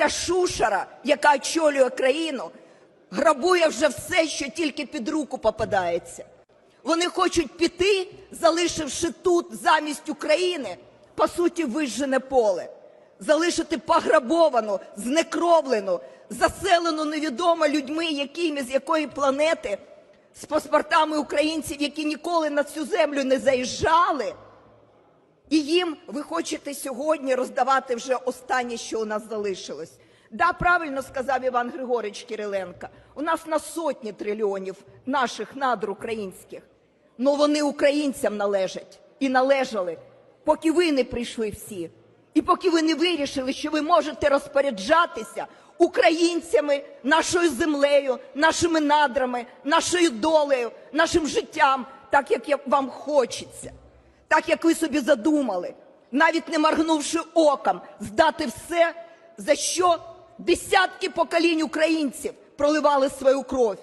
ця шушера, яка очолює країну, грабує вже все, що тільки під руку попадається. Вони хочуть піти, залишивши тут замість України, по суті, вижжене поле, залишити пограбовану, знекровлену, заселену невідомо людьми, якими з якої планети, з паспортами українців, які ніколи на цю землю не заїжджали. І їм ви хочете сьогодні роздавати вже останнє, що у нас залишилось. Да, правильно сказав Іван Григорович Кириленко. У нас на сотні трильйонів наших надр українських. Ну вони українцям належать і належали, поки ви не прийшли всі. І поки ви не вирішили, що ви можете розпоряджатися українцями, нашою землею, нашими надрами, нашою долею, нашим життям, так як вам хочеться так як ви собі задумали, навіть не моргнувши оком, здати все, за що десятки поколінь українців проливали свою кров.